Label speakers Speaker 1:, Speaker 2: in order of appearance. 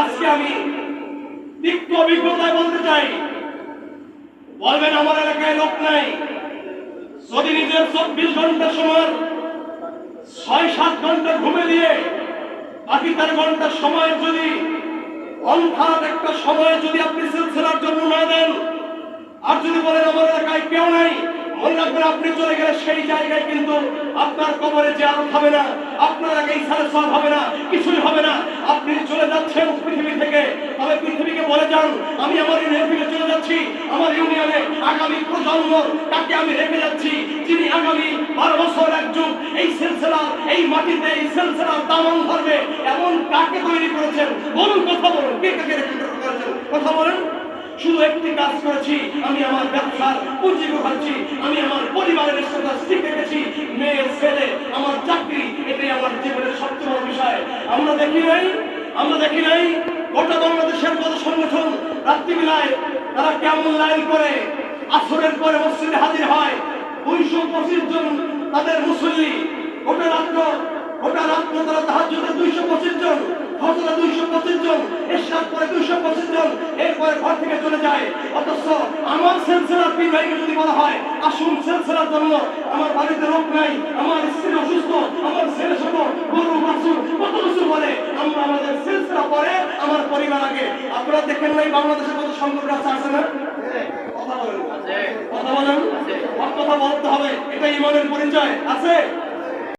Speaker 1: আজকে আমি তিক্ত অভিজ্ঞতায় বলতে চাই, বলবেন আমার এলাকায় লোক নাই। যদি নিজের চব্বিশ ঘণ্টা সময় ছয় সাত ঘণ্টা ঘুমে দিয়ে বাকি চার ঘণ্টা সময় যদি অন্ধার একটা সময় যদি আপনি সিলসিলার জন্য না দেন, আর যদি বলেন আমার এলাকায় কেউ নাই, মনে রাখবেন আপনি চলে গেলে সেই জায়গায় কিন্তু আপনার কবরে যে আরও হবে না, আপনার আগে ইসারে সব হবে না, কিছুই আপনি চলে যাচ্ছেন পৃথিবী থেকে। তবে পৃথিবীকে বলে যান, আমি আমার ইউনিয়ন চলে যাচ্ছি। আমার ইউনিয়নে আগামী প্রজন্ম তাকে আমি রেখে যাচ্ছি, যিনি আগামী বারো বছর এক যুগ এই সিলসিলা এই মাটিতে এই সিলসিলার দামন ধরবে। এমন কাকে তৈরি করেছেন? বলুন, কথা বলুন। কে কাকে কথা বলেন। শুধু একটি কাজ করেছি, আমি আমার ব্যবসার পুঁজি গোছাচ্ছি, আমি আমার পরিবারের সাথে আমরা দেখি নাই, আমরা দেখি নাই, গোটা বাংলাদেশের কত সংগঠন রাত্রিবেলায় তারা কেমন লাইন করে, আসরের পরে মসজিদে হাজির হয়। দুইশো পঁচিশ জন তাদের মুসল্লি, গোটা রাত্র গোটা রাত্র তারা তাহাজ্জুদে দুইশো পঁচিশ জন ফজরে দুইশো পঁচিশ জন দুইশো পঁচিশ জন, এরপরে ঘর থেকে চলে যায়। অথচ আমার সেলসেলার পীর ভাইকে যদি বলা হয়, আসুন সেলসেলার জন্য, আমার বাড়িতে রোগ নাই, আমার পরে আমার পরিবার আগে। আপনারা দেখেন নাই বাংলাদেশে কত সংকট রাস্তা আছে না? কথা বলেন। কথা বলেন। কথা বলতে হবে। এটা ইমানের পরিচয়। আছে?